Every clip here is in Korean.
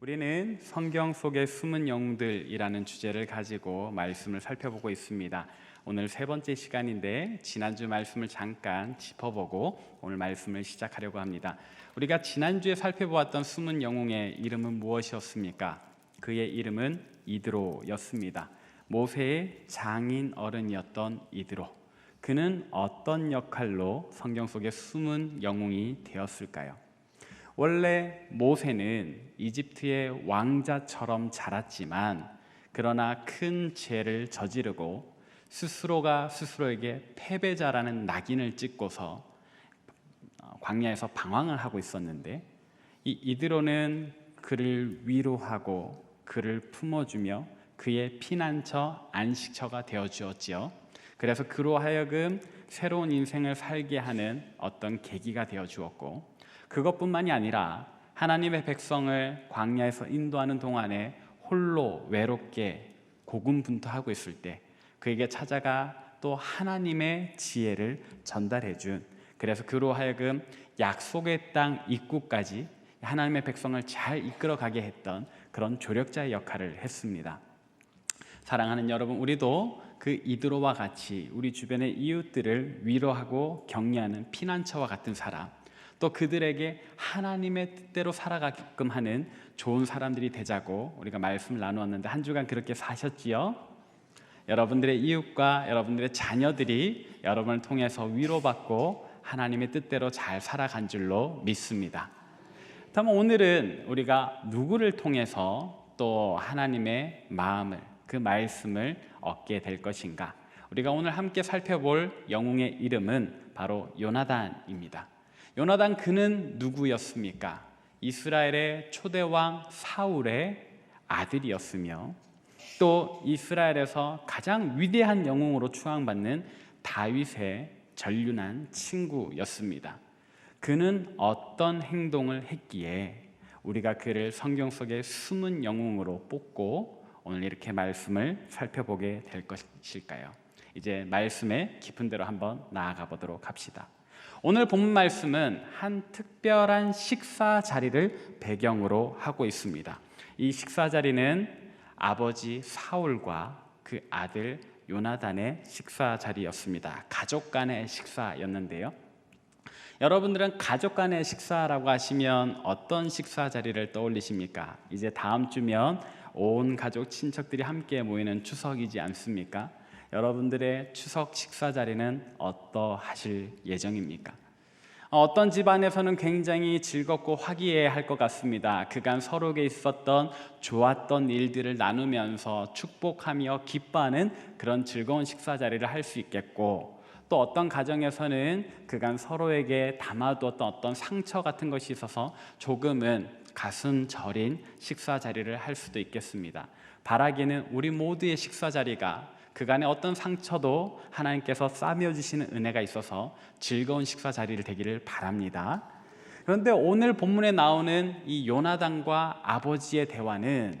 우리는 성경 속의 숨은 영웅들이라는 주제를 가지고 말씀을 살펴보고 있습니다. 오늘 세 번째 시간인데 지난주 말씀을 잠깐 짚어보고 오늘 말씀을 시작하려고 합니다. 우리가 지난주에 살펴보았던 숨은 영웅의 이름은 무엇이었습니까? 그의 이름은 이드로였습니다. 모세의 장인 어른이었던 이드로. 그는 어떤 역할로 성경 속의 숨은 영웅이 되었을까요? 원래 모세는 이집트의 왕자처럼 자랐지만 그러나 큰 죄를 저지르고 스스로가 스스로에게 패배자라는 낙인을 찍고서 어, 광야에서 방황을 하고 있었는데 이 이드로는 그를 위로하고 그를 품어주며 그의 피난처 안식처가 되어 주었지요. 그래서 그로 하여금 새로운 인생을 살게 하는 어떤 계기가 되어 주었고 그것뿐만이 아니라 하나님의 백성을 광야에서 인도하는 동안에 홀로 외롭게 고군분투하고 있을 때 그에게 찾아가 또 하나님의 지혜를 전달해 준 그래서 그로 하여금 약속의 땅 입구까지 하나님의 백성을 잘 이끌어 가게 했던 그런 조력자의 역할을 했습니다. 사랑하는 여러분, 우리도 그 이드로와 같이 우리 주변의 이웃들을 위로하고 격려하는 피난처와 같은 사람, 또 그들에게 하나님의 뜻대로 살아가게끔 하는 좋은 사람들이 되자고 우리가 말씀을 나누었는데 한 주간 그렇게 사셨지요? 여러분들의 이웃과 여러분들의 자녀들이 여러분을 통해서 위로받고 하나님의 뜻대로 잘 살아간 줄로 믿습니다. 다만 오늘은 우리가 누구를 통해서 또 하나님의 마음을 그 말씀을 얻게 될 것인가? 우리가 오늘 함께 살펴볼 영웅의 이름은 바로 요나단입니다. 요나단 그는 누구였습니까? 이스라엘의 초대왕 사울의 아들이었으며 또 이스라엘에서 가장 위대한 영웅으로 추앙받는 다윗의 전륜한 친구였습니다. 그는 어떤 행동을 했기에 우리가 그를 성경 속의 숨은 영웅으로 뽑고 오늘 이렇게 말씀을 살펴보게 될 것일까요? 이제 말씀의 깊은 대로 한번 나아가 보도록 합시다. 오늘 본문 말씀은 한 특별한 식사 자리를 배경으로 하고 있습니다. 이 식사 자리는 아버지 사울과 그 아들 요나단의 식사 자리였습니다. 가족 간의 식사였는데요. 여러분들은 가족 간의 식사라고 하시면 어떤 식사 자리를 떠올리십니까? 이제 다음 주면 온 가족 친척들이 함께 모이는 추석이지 않습니까? 여러분들의 추석 식사 자리는 어떠하실 예정입니까? 어떤 집안에서는 굉장히 즐겁고 화기애애할 것 같습니다. 그간 서로에게 있었던 좋았던 일들을 나누면서 축복하며 기뻐하는 그런 즐거운 식사 자리를 할 수 있겠고 또 어떤 가정에서는 그간 서로에게 담아두었던 어떤 상처 같은 것이 있어서 조금은 가슴 저린 식사 자리를 할 수도 있겠습니다. 바라기는 우리 모두의 식사 자리가 그간의 어떤 상처도 하나님께서 싸며 주시는 은혜가 있어서 즐거운 식사 자리를 되기를 바랍니다. 그런데 오늘 본문에 나오는 이 요나단과 아버지의 대화는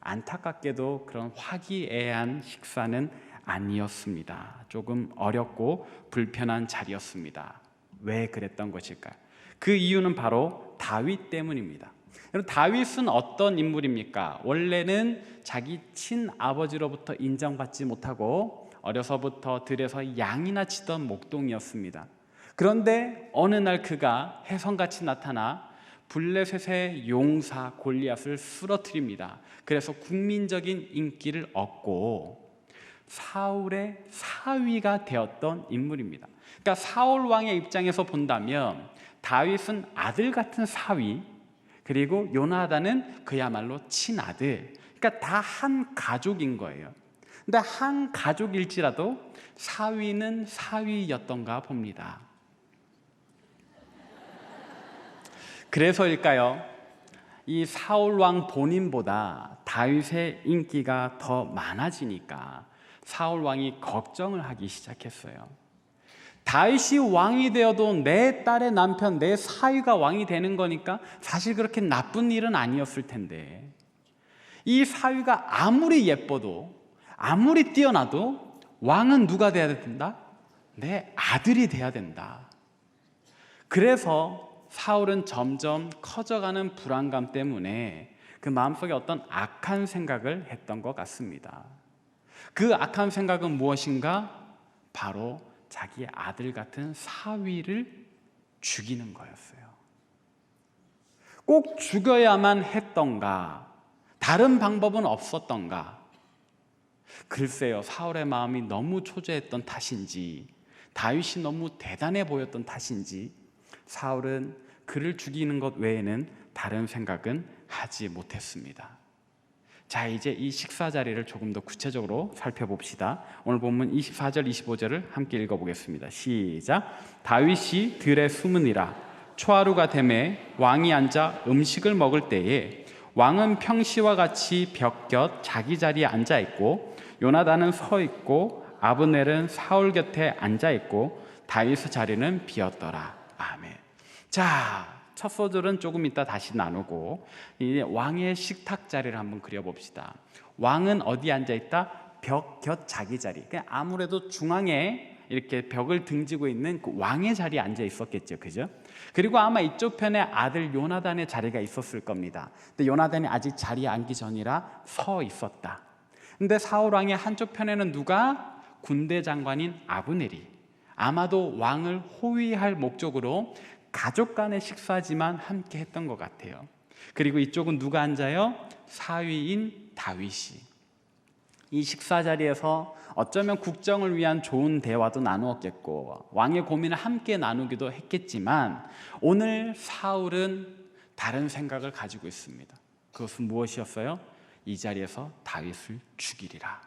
안타깝게도 그런 화기애애한 식사는 아니었습니다. 조금 어렵고 불편한 자리였습니다. 왜 그랬던 것일까요? 그 이유는 바로 다윗 때문입니다. 여러분 다윗은 어떤 인물입니까? 원래는 자기 친아버지로부터 인정받지 못하고 어려서부터 들에서 양이나 치던 목동이었습니다. 그런데 어느 날 그가 혜성같이 나타나 블레셋의 용사 골리앗을 쓰러뜨립니다. 그래서 국민적인 인기를 얻고 사울의 사위가 되었던 인물입니다. 그러니까 사울 왕의 입장에서 본다면 다윗은 아들 같은 사위, 그리고 요나단은 그야말로 친아들. 그러니까 다 한 가족인 거예요. 근데 한 가족일지라도 사위는 사위였던가 봅니다. 그래서일까요? 이 사울 왕 본인보다 다윗의 인기가 더 많아지니까 사울 왕이 걱정을 하기 시작했어요. 다윗이 왕이 되어도 내 딸의 남편, 내 사위가 왕이 되는 거니까 사실 그렇게 나쁜 일은 아니었을 텐데 이 사위가 아무리 예뻐도 아무리 뛰어나도 왕은 누가 돼야 된다? 내 아들이 돼야 된다. 그래서 사울은 점점 커져가는 불안감 때문에 그 마음속에 어떤 악한 생각을 했던 것 같습니다. 그 악한 생각은 무엇인가? 바로 자기 아들 같은 사위를 죽이는 거였어요. 꼭 죽여야만 했던가? 다른 방법은 없었던가? 글쎄요, 사울의 마음이 너무 초조했던 탓인지, 다윗이 너무 대단해 보였던 탓인지, 사울은 그를 죽이는 것 외에는 다른 생각은 하지 못했습니다. 자, 이제 이 식사 자리를 조금 더 구체적으로 살펴봅시다. 오늘 본문 24절, 25절을 함께 읽어 보겠습니다. 시작. 다윗이 들에 숨으니라. 초하루가 되매 왕이 앉아 음식을 먹을 때에 왕은 평시와 같이 벽 곁 자기 자리에 앉아 있고 요나단은 서 있고 아브넬은 사울 곁에 앉아 있고 다윗의 자리는 비었더라. 아멘. 자, 첫 소절은 조금 이따 다시 나누고 이제 왕의 식탁 자리를 한번 그려봅시다. 왕은 어디 앉아 있다? 벽 곁 자기 자리. 그냥 아무래도 중앙에 이렇게 벽을 등지고 있는 그 왕의 자리에 앉아 있었겠죠, 그죠? 그리고 아마 이쪽 편에 아들 요나단의 자리가 있었을 겁니다. 근데 요나단이 아직 자리에 앉기 전이라 서 있었다. 근데 사울 왕의 한쪽 편에는 누가 군대 장관인 아브넬이 아마도 왕을 호위할 목적으로 가족 간의 식사지만 함께 했던 것 같아요. 그리고 이쪽은 누가 앉아요? 사위인 다윗이. 이 식사 자리에서 어쩌면 국정을 위한 좋은 대화도 나누었겠고 왕의 고민을 함께 나누기도 했겠지만 오늘 사울은 다른 생각을 가지고 있습니다. 그것은 무엇이었어요? 이 자리에서 다윗을 죽이리라.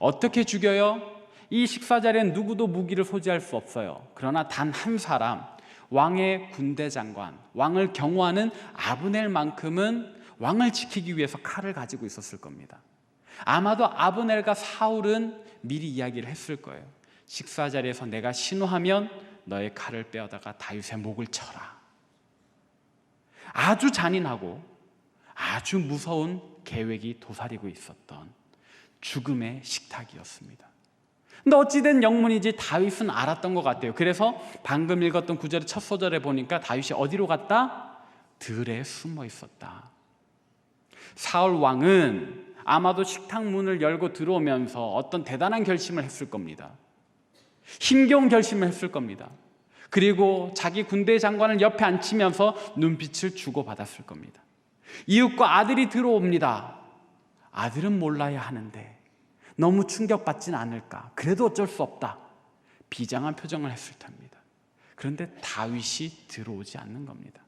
어떻게 죽여요? 이 식사 자리엔 누구도 무기를 소지할 수 없어요. 그러나 단 한 사람 왕의 군대 장관, 왕을 경호하는 아브넬만큼은 왕을 지키기 위해서 칼을 가지고 있었을 겁니다. 아마도 아브넬과 사울은 미리 이야기를 했을 거예요. 식사 자리에서 내가 신호하면 너의 칼을 빼어다가 다윗의 목을 쳐라. 아주 잔인하고 아주 무서운 계획이 도사리고 있었던 죽음의 식탁이었습니다. 근데 어찌된 영문이지 다윗은 알았던 것 같아요. 그래서 방금 읽었던 구절의 첫 소절에 보니까 다윗이 어디로 갔다? 들에 숨어 있었다. 사울 왕은 아마도 식탁 문을 열고 들어오면서 어떤 대단한 결심을 했을 겁니다. 힘겨운 결심을 했을 겁니다. 그리고 자기 군대 장관을 옆에 앉히면서 눈빛을 주고받았을 겁니다. 이웃과 아들이 들어옵니다. 아들은 몰라야 하는데 너무 충격받진 않을까. 그래도 어쩔 수 없다. 비장한 표정을 했을 텐니다 그런데 다윗이 들어오지 않는 겁니다.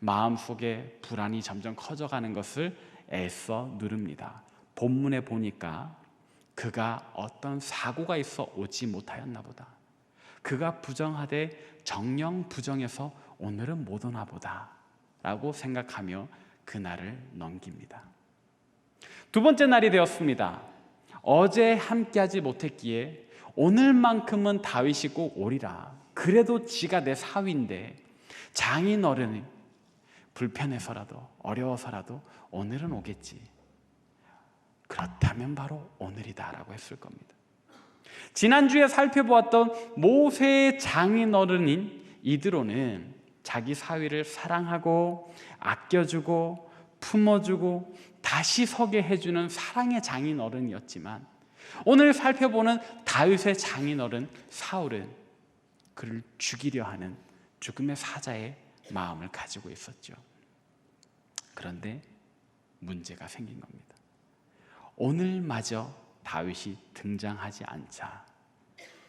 마음속에 불안이 점점 커져가는 것을 애써 누릅니다. 본문에 보니까 그가 어떤 사고가 있어 오지 못하였나 보다. 그가 부정하되 정령 부정해서 오늘은 못 오나 보다. 라고 생각하며 그날을 넘깁니다. 두 번째 날이 되었습니다. 어제 함께하지 못했기에 오늘만큼은 다윗이 꼭 오리라. 그래도 지가 내 사위인데 장인 어른이 불편해서라도 어려워서라도 오늘은 오겠지. 그렇다면 바로 오늘이다라고 했을 겁니다. 지난주에 살펴보았던 모세의 장인 어른인 이드로는 자기 사위를 사랑하고 아껴주고 품어주고 다시 서게 해주는 사랑의 장인 어른이었지만 오늘 살펴보는 다윗의 장인 어른 사울은 그를 죽이려 하는 죽음의 사자의 마음을 가지고 있었죠. 그런데 문제가 생긴 겁니다. 오늘마저 다윗이 등장하지 않자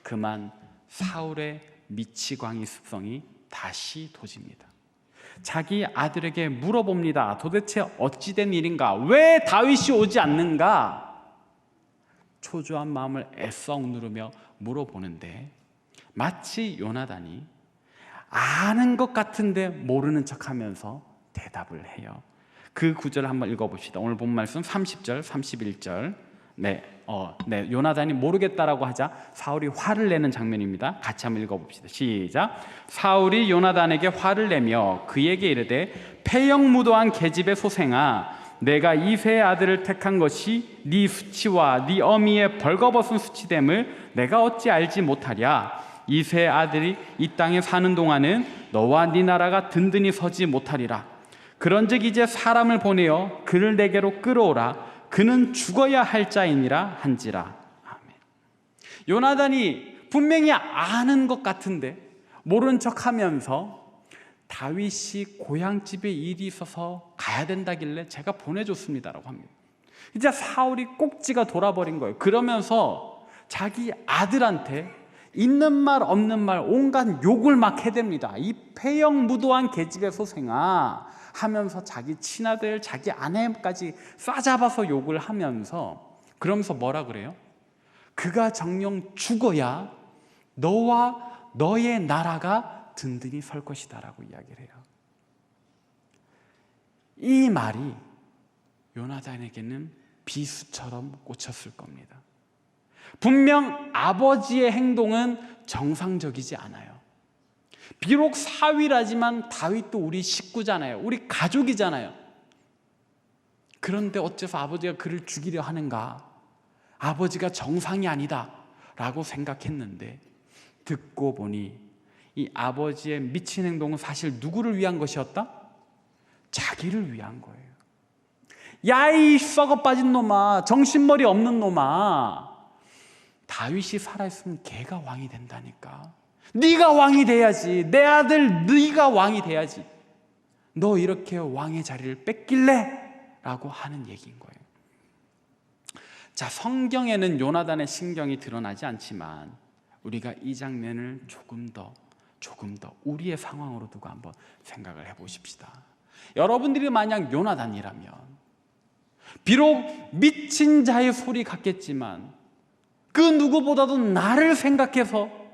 그만 사울의 미치광이 습성이 다시 도집니다. 자기 아들에게 물어봅니다. 도대체 어찌된 일인가? 왜 다윗이 오지 않는가? 초조한 마음을 애써 누르며 물어보는데 마치 요나단이 아는 것 같은데 모르는 척 하면서 대답을 해요. 그 구절을 한번 읽어봅시다. 오늘 본 말씀 30절, 31절. 네, 어, 네, 요나단이 모르겠다라고 하자 사울이 화를 내는 장면입니다. 같이 한번 읽어봅시다. 시작. 사울이 요나단에게 화를 내며 그에게 이르되 폐영무도한 계집의 소생아, 내가 이세의 아들을 택한 것이 네 수치와 네 어미의 벌거벗은 수치됨을 내가 어찌 알지 못하랴? 이세 아들이 이 땅에 사는 동안은 너와 네 나라가 든든히 서지 못하리라. 그런즉 이제 사람을 보내어 그를 내게로 끌어오라 그는 죽어야 할 자이니라 한지라 아멘. 요나단이 분명히 아는 것 같은데 모른 척하면서 다윗이 고향집에 일이 있어서 가야 된다길래 제가 보내줬습니다라고 합니다. 이제 사울이 꼭지가 돌아버린 거예요. 그러면서 자기 아들한테 있는 말 없는 말 온갖 욕을 막 해댑니다. 이 폐영무도한 계집의 소생아 하면서 자기 친아들, 자기 아내까지 싸잡아서 욕을 하면서 그러면서 뭐라 그래요? 그가 정령 죽어야 너와 너의 나라가 든든히 설 것이다라고 이야기를 해요. 이 말이 요나단에게는 비수처럼 꽂혔을 겁니다. 분명 아버지의 행동은 정상적이지 않아요. 비록 사위라지만 다윗도 우리 식구잖아요. 우리 가족이잖아요. 그런데 어째서 아버지가 그를 죽이려 하는가? 아버지가 정상이 아니다. 라고 생각했는데 듣고 보니 이 아버지의 미친 행동은 사실 누구를 위한 것이었다? 자기를 위한 거예요. 야, 이 썩어 빠진 놈아, 정신머리 없는 놈아. 다윗이 살아있으면 걔가 왕이 된다니까. 네가 왕이 돼야지. 내 아들 네가 왕이 돼야지. 너 이렇게 왕의 자리를 뺏길래? 라고 하는 얘기인 거예요. 자, 성경에는 요나단의 신경이 드러나지 않지만 우리가 이 장면을 조금 더 조금 더 우리의 상황으로 두고 한번 생각을 해 보십시다. 여러분들이 만약 요나단이라면 비록 미친 자의 소리 같겠지만 그 누구보다도 나를 생각해서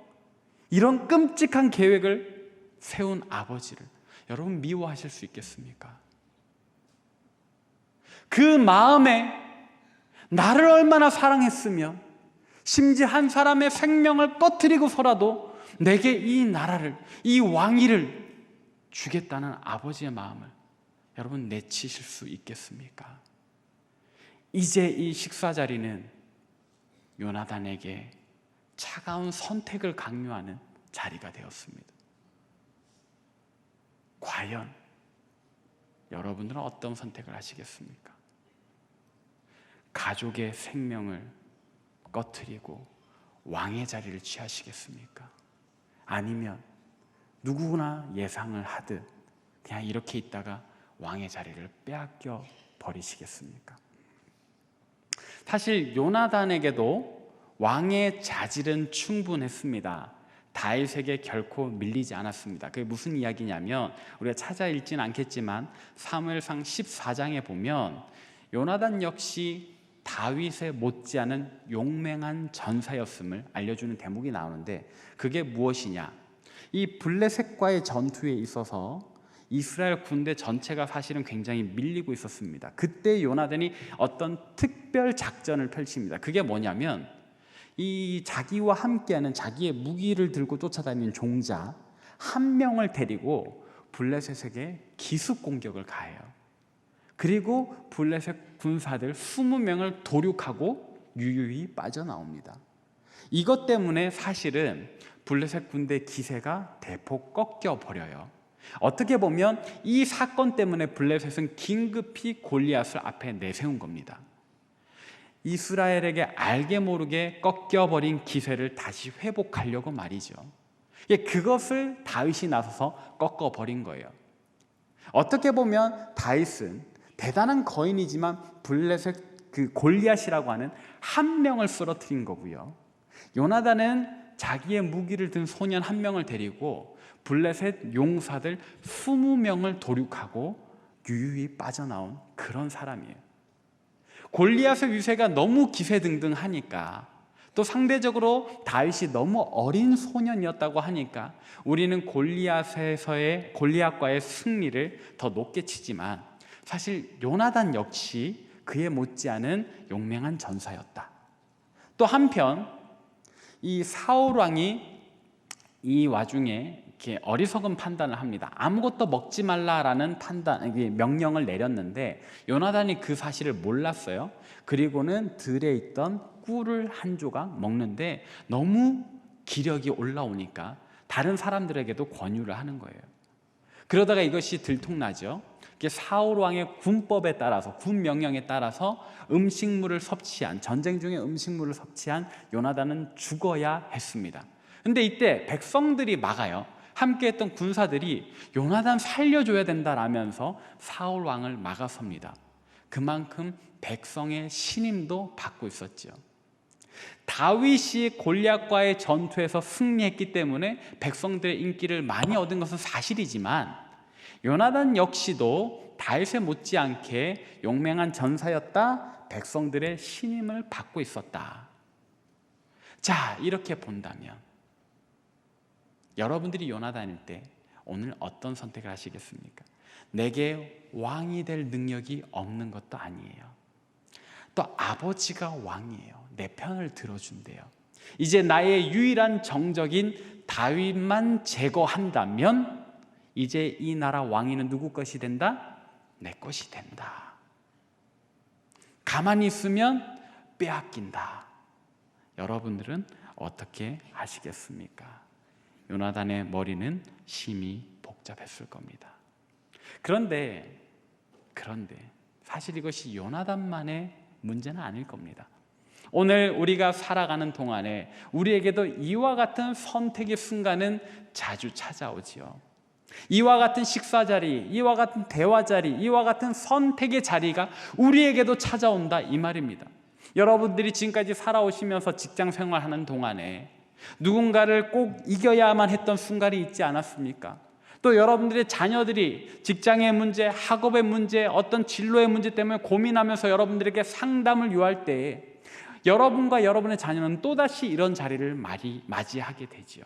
이런 끔찍한 계획을 세운 아버지를 여러분 미워하실 수 있겠습니까? 그 마음에 나를 얼마나 사랑했으면 심지어 한 사람의 생명을 꺼트리고서라도 내게 이 나라를 이 왕위를 주겠다는 아버지의 마음을 여러분 내치실 수 있겠습니까? 이제 이 식사 자리는 요나단에게 차가운 선택을 강요하는 자리가 되었습니다. 과연 여러분들은 어떤 선택을 하시겠습니까? 가족의 생명을 꺼트리고 왕의 자리를 취하시겠습니까? 아니면 누구나 예상을 하듯 그냥 이렇게 있다가 왕의 자리를 빼앗겨 버리시겠습니까? 사실 요나단에게도 왕의 자질은 충분했습니다. 다윗에게 결코 밀리지 않았습니다. 그게 무슨 이야기냐면 우리가 찾아 읽지는 않겠지만 사무엘상 14장에 보면 요나단 역시 다윗에 못지않은 용맹한 전사였음을 알려주는 대목이 나오는데 그게 무엇이냐? 이 블레셋과의 전투에 있어서 이스라엘 군대 전체가 사실은 굉장히 밀리고 있었습니다. 그때 요나단이 어떤 특별 작전을 펼칩니다. 그게 뭐냐면 이 자기와 함께하는 자기의 무기를 들고 쫓아다니는 종자 한 명을 데리고 블레셋에게 기습 공격을 가해요. 그리고 블레셋 군사들 20명을 도륙하고 유유히 빠져나옵니다. 이것 때문에 사실은 블레셋 군대 기세가 대폭 꺾여 버려요. 어떻게 보면 이 사건 때문에 블레셋은 긴급히 골리앗을 앞에 내세운 겁니다. 이스라엘에게 알게 모르게 꺾여버린 기세를 다시 회복하려고 말이죠. 그것을 다윗이 나서서 꺾어버린 거예요. 어떻게 보면 다윗은 대단한 거인이지만 블레셋 그 골리앗이라고 하는 한 명을 쓰러뜨린 거고요. 요나단은 자기의 무기를 든 소년 한 명을 데리고 블레셋 용사들 20명을 도륙하고 유유히 빠져나온 그런 사람이에요. 골리앗의 유세가 너무 기세등등하니까 또 상대적으로 다윗이 너무 어린 소년이었다고 하니까 우리는 골리앗에서의 골리앗과의 승리를 더 높게 치지만 사실 요나단 역시 그에 못지않은 용맹한 전사였다. 또 한편 이 사울 왕이 이 와중에 이렇게 어리석은 판단을 합니다. 아무것도 먹지 말라라는 판단, 명령을 내렸는데 요나단이 그 사실을 몰랐어요. 그리고는 들에 있던 꿀을 한 조각 먹는데 너무 기력이 올라오니까 다른 사람들에게도 권유를 하는 거예요. 그러다가 이것이 들통나죠. 사울 왕의 군법에 따라서 군 명령에 따라서 음식물을 섭취한 전쟁 중에 음식물을 섭취한 요나단은 죽어야 했습니다. 근데 이때 백성들이 막아요. 함께했던 군사들이 요나단 살려줘야 된다라면서 사울 왕을 막아섭니다. 그만큼 백성의 신임도 받고 있었죠. 다윗이 골리앗과의 전투에서 승리했기 때문에 백성들의 인기를 많이 얻은 것은 사실이지만 요나단 역시도 다윗에 못지않게 용맹한 전사였다. 백성들의 신임을 받고 있었다. 자, 이렇게 본다면 여러분들이 요나단일 때 오늘 어떤 선택을 하시겠습니까? 내게 왕이 될 능력이 없는 것도 아니에요. 또 아버지가 왕이에요. 내 편을 들어준대요. 이제 나의 유일한 정적인 다윗만 제거한다면 이제 이 나라 왕위는 누구 것이 된다? 내 것이 된다. 가만히 있으면 빼앗긴다. 여러분들은 어떻게 하시겠습니까? 요나단의 머리는 심히 복잡했을 겁니다. 그런데 그런데 사실 이것이 요나단만의 문제는 아닐 겁니다. 오늘 우리가 살아가는 동안에 우리에게도 이와 같은 선택의 순간은 자주 찾아오지요. 이와 같은 식사 자리, 이와 같은 대화 자리, 이와 같은 선택의 자리가 우리에게도 찾아온다 이 말입니다. 여러분들이 지금까지 살아오시면서 직장 생활하는 동안에 누군가를 꼭 이겨야만 했던 순간이 있지 않았습니까? 또 여러분들의 자녀들이 직장의 문제, 학업의 문제, 어떤 진로의 문제 때문에 고민하면서 여러분들에게 상담을 요할 때에 여러분과 여러분의 자녀는 또다시 이런 자리를 맞이하게 되지요.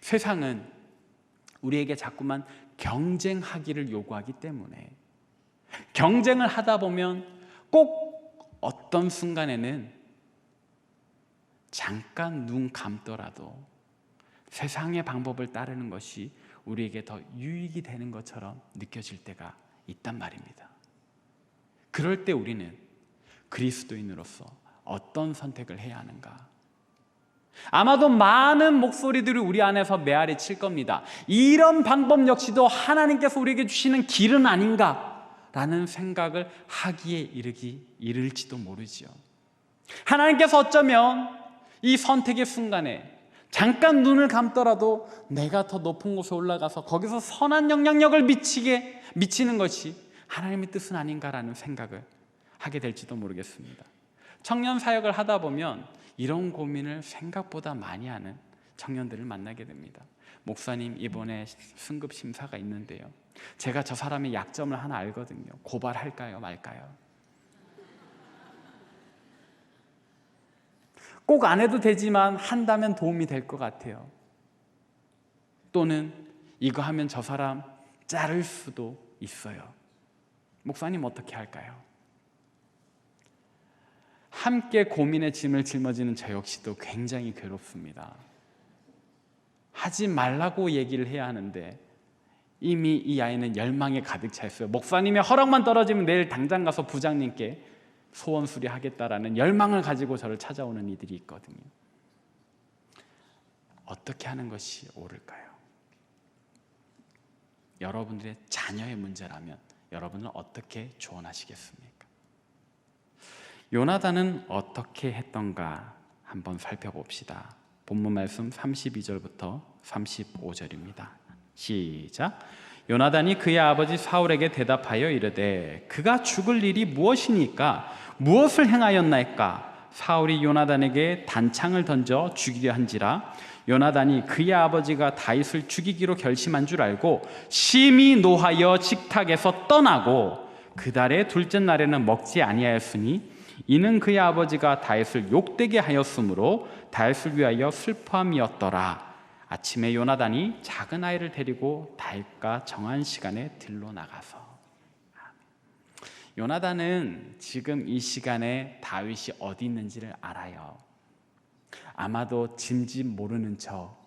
세상은 우리에게 자꾸만 경쟁하기를 요구하기 때문에 경쟁을 하다 보면 꼭 어떤 순간에는 잠깐 눈 감더라도 세상의 방법을 따르는 것이 우리에게 더 유익이 되는 것처럼 느껴질 때가 있단 말입니다. 그럴 때 우리는 그리스도인으로서 어떤 선택을 해야 하는가? 아마도 많은 목소리들이 우리 안에서 메아리 칠 겁니다. 이런 방법 역시도 하나님께서 우리에게 주시는 길은 아닌가라는 생각을 하기에 이르기 이를지도 모르지요. 하나님께서 어쩌면 이 선택의 순간에 잠깐 눈을 감더라도 내가 더 높은 곳에 올라가서 거기서 선한 영향력을 미치게 미치는 것이 하나님의 뜻은 아닌가라는 생각을 하게 될지도 모르겠습니다. 청년 사역을 하다 보면 이런 고민을 생각보다 많이 하는 청년들을 만나게 됩니다. 목사님 이번에 승급 심사가 있는데요. 제가 저 사람의 약점을 하나 알거든요. 고발할까요, 말까요? 꼭 안 해도 되지만 한다면 도움이 될 것 같아요. 또는 이거 하면 저 사람 자를 수도 있어요. 목사님 어떻게 할까요? 함께 고민의 짐을 짊어지는 저 역시도 굉장히 괴롭습니다. 하지 말라고 얘기를 해야 하는데 이미 이 아이는 열망에 가득 차 있어요. 목사님의 허락만 떨어지면 내일 당장 가서 부장님께 소원 수리하겠다라는 열망을 가지고 저를 찾아오는 이들이 있거든요. 어떻게 하는 것이 옳을까요? 여러분들의 자녀의 문제라면 여러분은 어떻게 조언하시겠습니까? 요나단은 어떻게 했던가 한번 살펴봅시다. 본문 말씀 32절부터 35절입니다. 시작. 요나단이 그의 아버지 사울에게 대답하여 이르되 그가 죽을 일이 무엇이니까 무엇을 행하였나이까 사울이 요나단에게 단창을 던져 죽이려 한지라 요나단이 그의 아버지가 다윗을 죽이기로 결심한 줄 알고 심히 노하여 식탁에서 떠나고 그 달의 둘째 날에는 먹지 아니하였으니 이는 그의 아버지가 다윗을 욕되게 하였으므로 다윗을 위하여 슬퍼함이었더라. 아침에 요나단이 작은 아이를 데리고 다윗과 정한 시간에 들로 나가서 요나단은 지금 이 시간에 다윗이 어디 있는지를 알아요. 아마도 짐짓 모르는 척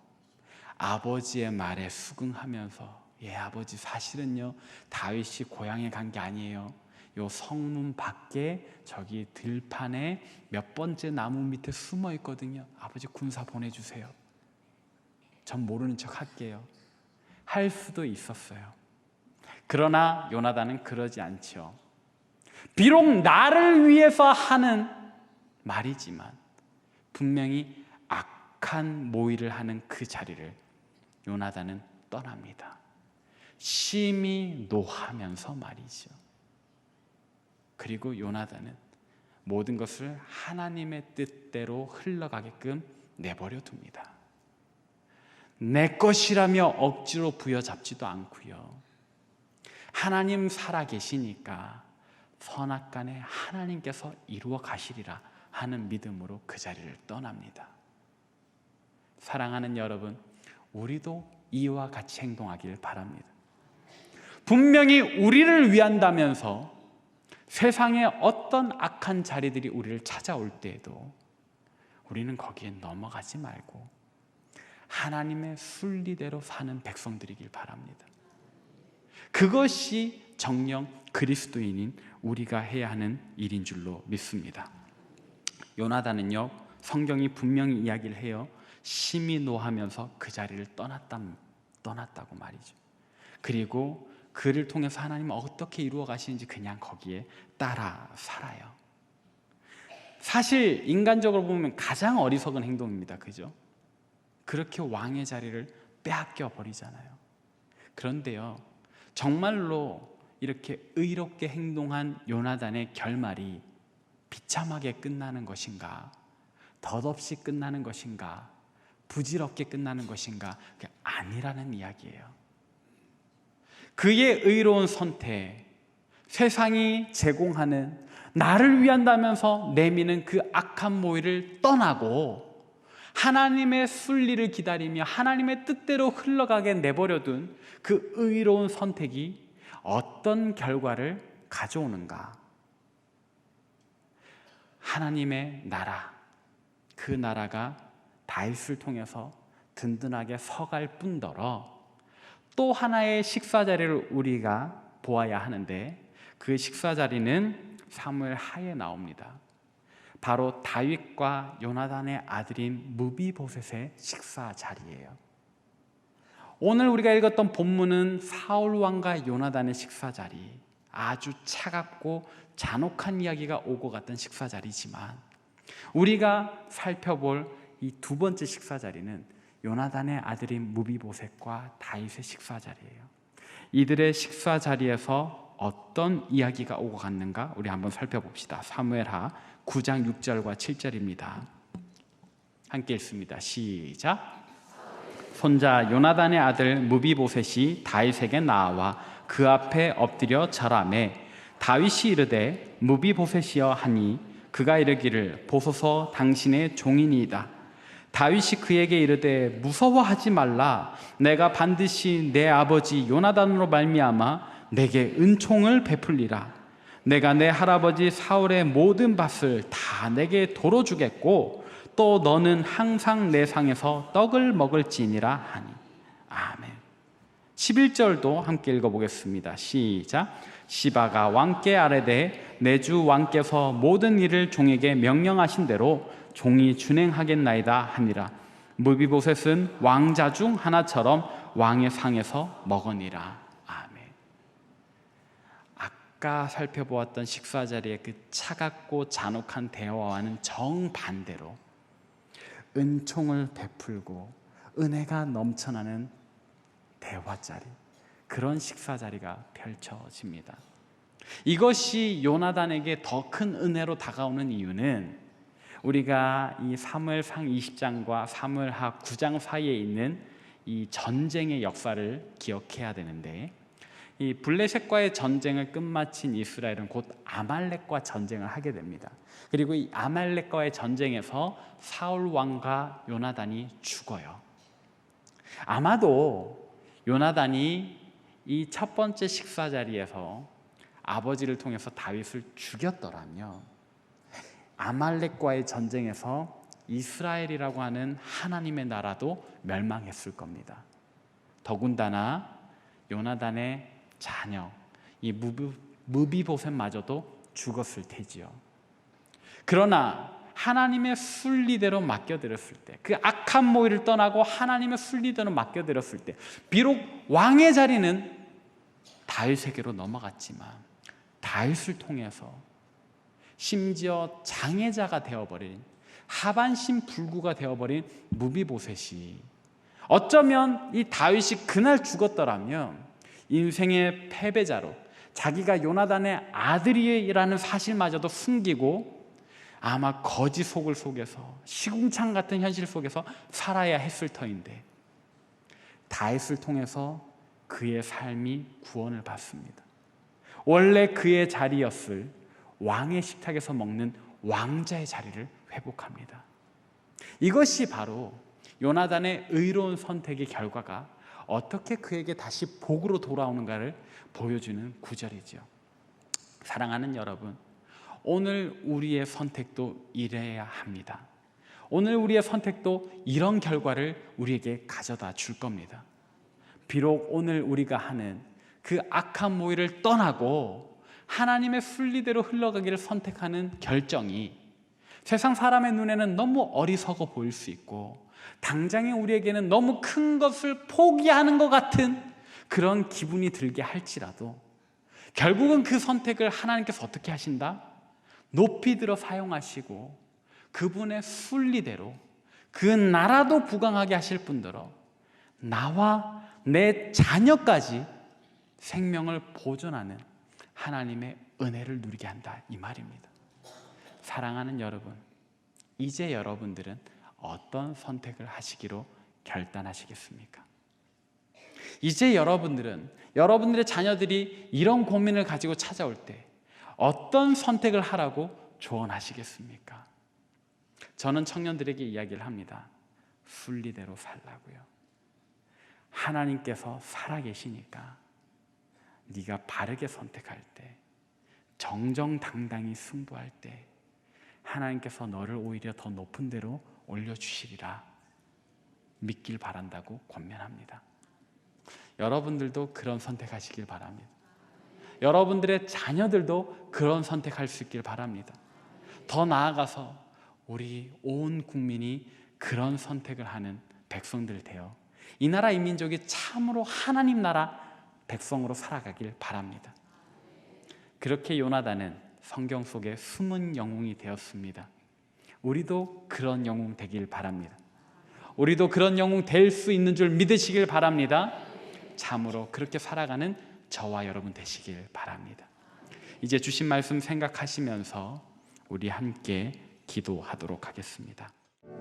아버지의 말에 수긍하면서 예 아버지 사실은요 다윗이 고향에 간 게 아니에요. 요 성문 밖에 저기 들판에 몇 번째 나무 밑에 숨어 있거든요. 아버지 군사 보내주세요. 전 모르는 척 할게요. 할 수도 있었어요. 그러나 요나단은 그러지 않죠. 비록 나를 위해서 하는 말이지만 분명히 악한 모의를 하는 그 자리를 요나단은 떠납니다. 심히 노하면서 말이죠. 그리고 요나단은 모든 것을 하나님의 뜻대로 흘러가게끔 내버려 둡니다. 내 것이라며 억지로 부여잡지도 않고요. 하나님 살아 계시니까 선악간에 하나님께서 이루어 가시리라 하는 믿음으로 그 자리를 떠납니다. 사랑하는 여러분, 우리도 이와 같이 행동하길 바랍니다. 분명히 우리를 위한다면서 세상의 어떤 악한 자리들이 우리를 찾아올 때에도 우리는 거기에 넘어가지 말고 하나님의 순리대로 사는 백성들이길 바랍니다. 그것이 정령 그리스도인인 우리가 해야 하는 일인 줄로 믿습니다. 요나단은요 성경이 분명히 이야기를 해요. 심히 노하면서 그 자리를 떠났다 떠났다고 말이죠. 그리고 그를 통해서 하나님은 어떻게 이루어 가시는지 그냥 거기에 따라 살아요. 사실 인간적으로 보면 가장 어리석은 행동입니다. 그죠? 그렇게 왕의 자리를 빼앗겨 버리잖아요. 그런데요. 정말로 이렇게 의롭게 행동한 요나단의 결말이 비참하게 끝나는 것인가? 덧없이 끝나는 것인가? 부질없게 끝나는 것인가? 그게 아니라는 이야기예요. 그의 의로운 선택, 세상이 제공하는 나를 위한다면서 내미는 그 악한 모의를 떠나고 하나님의 순리를 기다리며 하나님의 뜻대로 흘러가게 내버려둔 그 의로운 선택이 어떤 결과를 가져오는가? 하나님의 나라, 그 나라가 다윗을 통해서 든든하게 서갈 뿐더러 또 하나의 식사 자리를 우리가 보아야 하는데 그 식사 자리는 사무엘 하에 나옵니다. 바로 다윗과 요나단의 아들인 무비보셋의 식사 자리예요. 오늘 우리가 읽었던 본문은 사울 왕과 요나단의 식사 자리, 아주 차갑고 잔혹한 이야기가 오고 갔던 식사 자리지만 우리가 살펴볼 이 두 번째 식사 자리는 요나단의 아들인 무비보셋과 다윗의 식사 자리예요. 이들의 식사 자리에서 어떤 이야기가 오고 갔는가 우리 한번 살펴봅시다. 사무엘하 9장 6절과 7절입니다. 함께 읽습니다. 시작. 손자 요나단의 아들 무비보셋이 다윗에게 나와 그 앞에 엎드려 절하매 다윗이 이르되 무비보셋이여 하니 그가 이르기를 보소서 당신의 종이니이다. 다윗이 그에게 이르되 무서워하지 말라 내가 반드시 내 아버지 요나단으로 말미암아 내게 은총을 베풀리라. 내가 내 할아버지 사울의 모든 밭을 다 내게 도로 주겠고 또 너는 항상 내 상에서 떡을 먹을지니라 하니. 아멘. 11절도 함께 읽어 보겠습니다. 시작. 시바가 왕께 아뢰되 내 주 왕께서 모든 일을 종에게 명령하신 대로 종이 준행하겠나이다 하니라. 무비보셋은 왕자 중 하나처럼 왕의 상에서 먹으니라 아까 살펴보았던 식사 자리의 그 차갑고 잔혹한 대화와는 정반대로 은총을 베풀고 은혜가 넘쳐나는 대화 자리 그런 식사 자리가 펼쳐집니다. 이것이 요나단에게 더 큰 은혜로 다가오는 이유는 우리가 이 사무엘상 20장과 사무엘하 9장 사이에 있는 이 전쟁의 역사를 기억해야 되는데 이 블레셋과의 전쟁을 끝마친 이스라엘은 곧 아말렉과 전쟁을 하게 됩니다. 그리고 이 아말렉과의 전쟁에서 사울 왕과 요나단이 죽어요. 아마도 요나단이 이 첫 번째 식사 자리에서 아버지를 통해서 다윗을 죽였더라면 아말렉과의 전쟁에서 이스라엘이라고 하는 하나님의 나라도 멸망했을 겁니다. 더군다나 요나단의 자녀 이 무비 보셋마저도 죽었을 테지요. 그러나 하나님의 순리대로 맡겨드렸을 때, 그 악한 모의를 떠나고 하나님의 순리대로 맡겨드렸을 때, 비록 왕의 자리는 다윗에게로 넘어갔지만 다윗을 통해서 심지어 장애자가 되어버린 하반신 불구가 되어버린 무비보셋이 어쩌면 이 다윗이 그날 죽었더라면 인생의 패배자로 자기가 요나단의 아들이라는 사실마저도 숨기고 아마 거지 속을 속에서 시궁창 같은 현실 속에서 살아야 했을 터인데 다윗을 통해서 그의 삶이 구원을 받습니다. 원래 그의 자리였을 왕의 식탁에서 먹는 왕자의 자리를 회복합니다. 이것이 바로 요나단의 의로운 선택의 결과가 어떻게 그에게 다시 복으로 돌아오는가를 보여주는 구절이죠. 사랑하는 여러분, 오늘 우리의 선택도 이래야 합니다. 오늘 우리의 선택도 이런 결과를 우리에게 가져다 줄 겁니다. 비록 오늘 우리가 하는 그 악한 모의를 떠나고 하나님의 순리대로 흘러가기를 선택하는 결정이 세상 사람의 눈에는 너무 어리석어 보일 수 있고 당장에 우리에게는 너무 큰 것을 포기하는 것 같은 그런 기분이 들게 할지라도 결국은 그 선택을 하나님께서 어떻게 하신다? 높이 들어 사용하시고 그분의 순리대로 그 나라도 부강하게 하실 뿐더러 나와 내 자녀까지 생명을 보존하는 하나님의 은혜를 누리게 한다 이 말입니다. 사랑하는 여러분, 이제 여러분들은 어떤 선택을 하시기로 결단하시겠습니까? 이제 여러분들은 여러분들의 자녀들이 이런 고민을 가지고 찾아올 때 어떤 선택을 하라고 조언하시겠습니까? 저는 청년들에게 이야기를 합니다. 순리대로 살라고요. 하나님께서 살아계시니까 네가 바르게 선택할 때 정정당당히 승부할 때 하나님께서 너를 오히려 더 높은 데로 올려주시리라 믿길 바란다고 권면합니다. 여러분들도 그런 선택하시길 바랍니다. 여러분들의 자녀들도 그런 선택할 수 있길 바랍니다. 더 나아가서 우리 온 국민이 그런 선택을 하는 백성들 되어 이 나라 이 민족이 참으로 하나님 나라 백성으로 살아가길 바랍니다. 그렇게 요나단은 성경 속에 숨은 영웅이 되었습니다. 우리도 그런 영웅 되길 바랍니다. 우리도 그런 영웅 될 수 있는 줄 믿으시길 바랍니다. 참으로 그렇게 살아가는 저와 여러분 되시길 바랍니다. 이제 주신 말씀 생각하시면서 우리 함께 기도하도록 하겠습니다.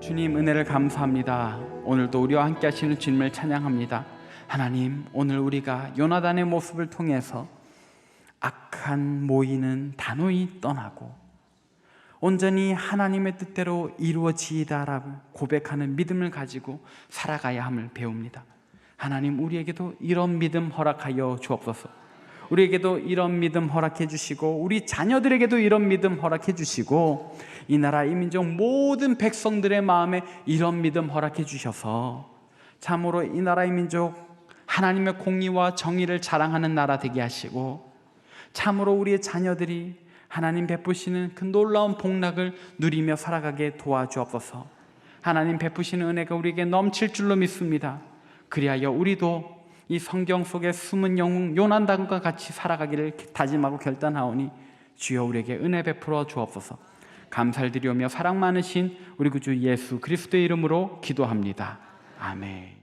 주님 은혜를 감사합니다. 오늘도 우리와 함께 하시는 주님을 찬양합니다. 하나님, 오늘 우리가 요나단의 모습을 통해서 악한 모이는 단호히 떠나고 온전히 하나님의 뜻대로 이루어지이다라고 고백하는 믿음을 가지고 살아가야 함을 배웁니다. 하나님 우리에게도 이런 믿음 허락하여 주옵소서. 우리에게도 이런 믿음 허락해 주시고 우리 자녀들에게도 이런 믿음 허락해 주시고 이 나라 이 민족 모든 백성들의 마음에 이런 믿음 허락해 주셔서 참으로 이 나라 이 민족 하나님의 공의와 정의를 자랑하는 나라 되게 하시고 참으로 우리의 자녀들이 하나님 베푸시는 그 놀라운 복락을 누리며 살아가게 도와주옵소서. 하나님 베푸시는 은혜가 우리에게 넘칠 줄로 믿습니다. 그리하여 우리도 이 성경 속에 숨은 영웅 요난단과 같이 살아가기를 다짐하고 결단하오니 주여 우리에게 은혜 베풀어 주옵소서. 감사를 드리오며 사랑 많으신 우리 구주 예수 그리스도의 이름으로 기도합니다. 아멘.